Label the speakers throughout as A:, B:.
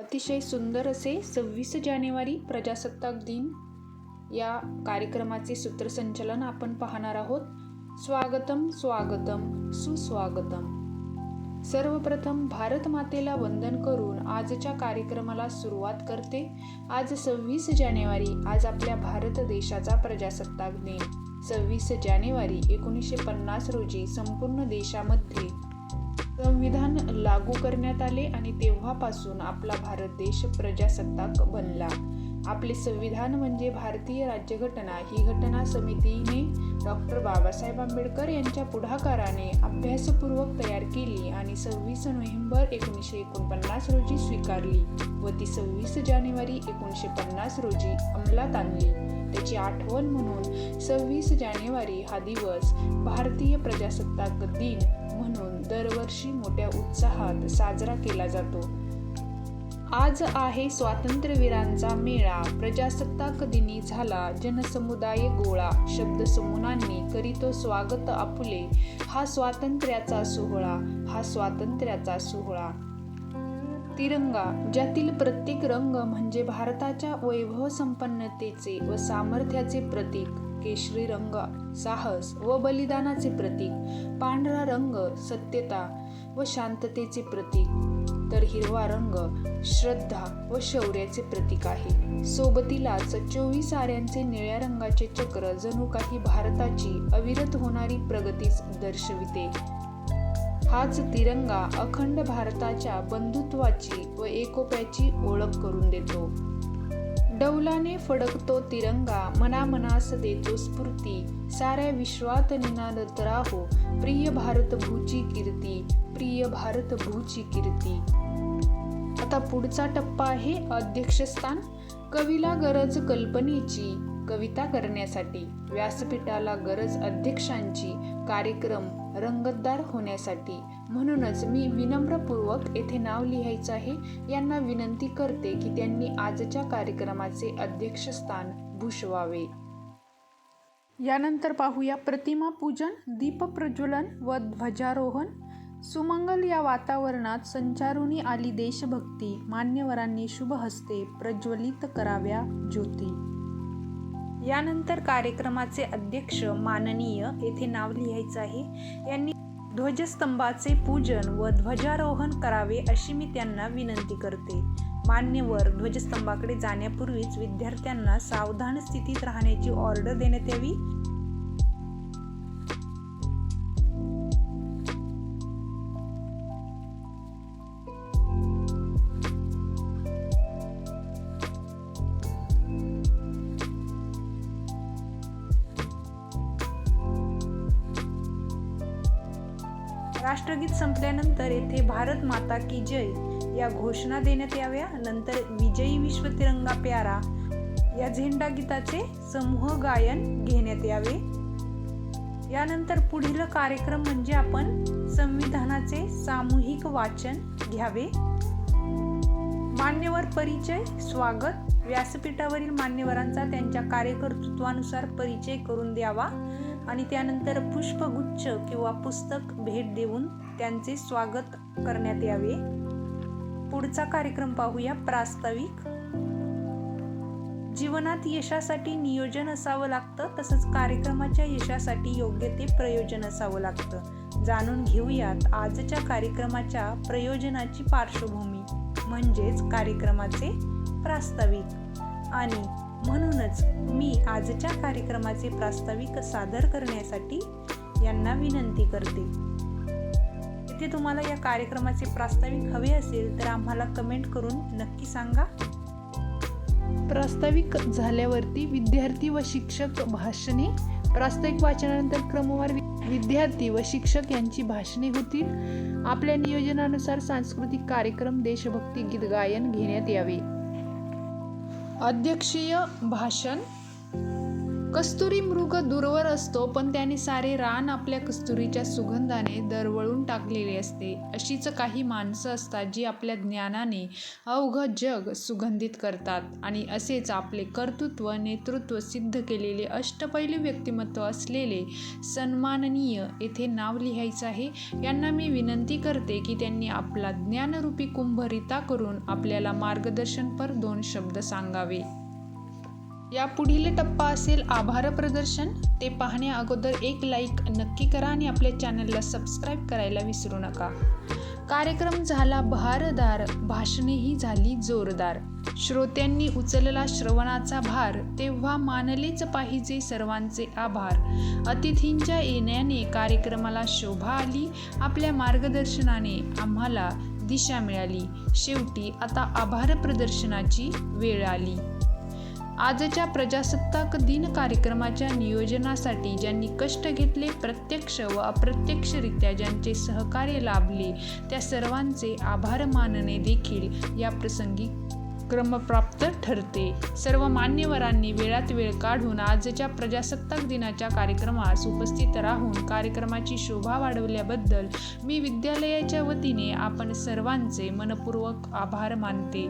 A: अतिशय सुंदर असे सव्वीस जानेवारी प्रजासत्ताक दिन या कार्यक्रमाचे सूत्रसंचलन आपण पाहणार आहोत. स्वागतम स्वागतम सुस्वागतम. सर्वप्रथम भारत मातेला वंदन करून आजच्या कार्यक्रमाला सुरुवात करते. आज सव्वीस जानेवारी आज आपल्या भारत देशाचा प्रजासत्ताक दिन. सव्वीस जानेवारी एकोणीसशे पन्नास रोजी संपूर्ण देशामध्ये संविधान लागू करण्यात आले आणि तेव्हापासून आपला भारत देश प्रजासत्ताक बनला. आपले संविधान म्हणजे भारतीय राज्यघटना. ही घटना समितीने डॉक्टर बाबासाहेब आंबेडकर यांच्या पुढाकाराने अभ्यासपूर्वक तयार केली आणि सव्वीस नोव्हेंबर एकोणीसशे एकोणपन्नास रोजी स्वीकारली व ती सव्वीस जानेवारी एकोणीसशे पन्नास रोजी अंमलात आणली. त्याची आठवण म्हणून सव्वीस जानेवारी हा दिवस भारतीय प्रजासत्ताक दिन म्हणून दरवर्षी मोठ्या उत्साहात साजरा केला जातो. आज आहे स्वातंत्र्यवीरांचा मेळा. प्रजासत्ताक दिनी झाला जनसमुदाय गोळा. शब्दसमूहांनी करीतो स्वागत आपुले. हा स्वातंत्र्याचा सोहळा. हा स्वातंत्र्याचा सोहळा. तिरंगा ज्यातील प्रत्येक रंग म्हणजे भारताच्या वैभव संपन्नतेचे व सामर्थ्याचे प्रतीक. केशरी रंग साहस व बलिदानाचे प्रतीक पांढरा रंग सत्यता व शांततेचे प्रतीक. तर हिरवा रंग श्रद्धा व शौर्याचे प्रतीक आहे. सोबतीलाच चोवीस आऱ्यांचे निळ्या रंगाचे चक्र जणू काही भारताची अविरत होणारी प्रगतीच दर्शविते. हाच तिरंगा अखंड भारताच्या बंधुत्वाची व एकोप्याची ओळख करून देतो. डौलाने फडकतो तिरंगा मनामनास देतो स्फूर्ती साऱ्या विश्वात निनादत राहो प्रिय भारत भूची कीर्ती प्रिय भारत भूची कीर्ती. आता पुढचा टप्पा आहे अध्यक्षस्थान कवीला गरज कल्पनेची. कविता करण्यासाठी व्यासपीठाला गरज अध्यक्षांची कार्यक्रम रंगतदार होण्यासाठी. म्हणूनच मी विनम्रपूर्वक येथे नाव लिहायचं आहे. यांना विनंती करते की त्यांनी आजच्या कार्यक्रमाचे अध्यक्षस्थान भूषवावे. यानंतर पाहूया प्रतिमा पूजन दीप प्रज्वलन व ध्वजारोहण. सुमंगल या वातावरणात संचारुनी आली देशभक्ती. मान्यवरांनी शुभ हस्ते प्रज्वलित कराव्या ज्योती. यानंतर कार्यक्रमाचे अध्यक्ष माननीय येथे नाव लिहायचं आहे. यांनी ध्वजस्तंभाचे पूजन व ध्वजारोहण करावे अशी मी त्यांना विनंती करते. मान्यवर ध्वजस्तंभाकडे जाण्यापूर्वीच विद्यार्थ्यांना सावधान स्थितीत राहण्याची ऑर्डर देण्यात यावी. राष्ट्रगीत संपल्यानंतर येथे भारत माता की जय या घोषणा देण्यात याव्या. नंतर विजयी विश्व तिरंगा प्यारा या झेंडा गीताचे समूह गायन घेण्यात यावे. यानंतर पुढील कार्यक्रम म्हणजे आपण संविधानाचे सामूहिक वाचन घ्यावे. मान्यवर परिचय स्वागत. व्यासपीठावरील मान्यवरांचा त्यांच्या कार्यकर्तृत्वानुसार परिचय करून द्यावा. आणि त्यानंतर पुष्पगुच्छ किंवा पुस्तक भेट देऊन त्यांचे स्वागत करण्यात यावे. पुढचा कार्यक्रम पाहूया प्रास्ताविक. जीवनात यशासाठी नियोजन असावं लागतं तसंच कार्यक्रमाच्या यशासाठी योग्य ते प्रयोजन असावं लागतं. जाणून घेऊयात आजच्या कार्यक्रमाच्या प्रयोजनाची पार्श्वभूमी म्हणजेच कार्यक्रमाचे प्रास्ताविक. आणि म्हणूनच मी आजच्या कार्यक्रमाचे प्रास्ताविक सादर करण्यासाठी यांना विनंती करते. इथे तुम्हाला या कार्यक्रमाचे प्रास्ताविक हवे असेल तर आम्हाला कमेंट करून नक्की सांगा. प्रास्ताविक झाल्यावरती विद्यार्थी व शिक्षक भाषणे. प्रास्ताविक वाचनानंतर क्रमवार विद्यार्थी व शिक्षक यांची भाषणे होतील. आपल्या नियोजनानुसार सांस्कृतिक कार्यक्रम देशभक्ती गीत गायन घेण्यात यावे. अध्यक्षीय भाषण कस्तुरी मृग दूरवर असतो पण त्याने सारे रान आपल्या कस्तुरीच्या सुगंधाने दरवळून टाकलेले असते. अशीच काही माणसं असतात जी आपल्या ज्ञानाने अवघं जग सुगंधित करतात आणि असेच आपले कर्तृत्व नेतृत्व सिद्ध केलेले अष्टपैलू व्यक्तिमत्व असलेले सन्माननीय येथे नाव लिहायचं आहे. यांना मी विनंती करते की त्यांनी आपला ज्ञानरूपी कुंभरिता करून आपल्याला मार्गदर्शनपर दोन शब्द सांगावे. या पुढील टप्पा असेल आभार प्रदर्शन. ते पाहण्या अगोदर एक लाईक नक्की करा आणि आपल्या चॅनलला सबस्क्राईब करायला विसरू नका. कार्यक्रम झाला भारदार भाषणेही झाली जोरदार. श्रोत्यांनी उचलला श्रवणाचा भार तेव्हा मानलेच पाहिजे सर्वांचे आभार. अतिथींच्या येण्याने कार्यक्रमाला शोभा आली आपल्या मार्गदर्शनाने आम्हाला दिशा मिळाली. शेवटी आता आभार प्रदर्शनाची वेळ आली. आजच्या प्रजासत्ताक दिन कार्यक्रमाच्या नियोजनासाठी ज्यांनी कष्ट घेतले प्रत्यक्ष व अप्रत्यक्षरित्या ज्यांचे सहकार्य लाभले त्या सर्वांचे आभार मानणे देखील या प्रसंगी क्रमप्राप्त ठरते. सर्व मान्यवरांनी वेळात वेळ काढून आजच्या प्रजासत्ताक दिनाच्या कार्यक्रमास उपस्थित राहून कार्यक्रमाची शोभा वाढवल्याबद्दल मी विद्यालयाच्या वतीने आपण सर्वांचे मनपूर्वक आभार मानते.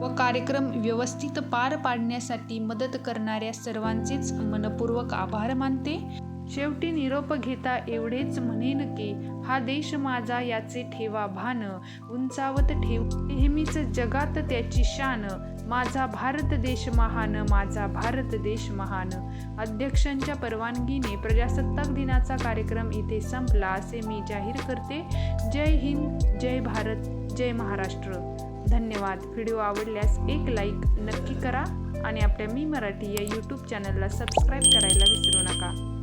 A: व कार्यक्रम व्यवस्थित पार पाडण्यासाठी मदत करणाऱ्या सर्वांचेच मनपूर्वक आभार मानते. शेवटी निरोप घेता एवढेच म्हणेन की हा देश माझा याचे ठेवा भान. उंचावत ठेव. नेहमीच जगात त्याची शान. माझा भारत देश महान माझा भारत देश महान. अध्यक्षांच्या परवानगीने प्रजासत्ताक दिनाचा कार्यक्रम इथे संपला असे मी जाहीर करते. जय हिंद जय भारत जय महाराष्ट्र. धन्यवाद. व्हिडिओ आवडल्यास एक लाईक नक्की करा आणि आपल्या मी मराठी या यूट्यूब चॅनलला सबस्क्राईब करायला विसरू नका.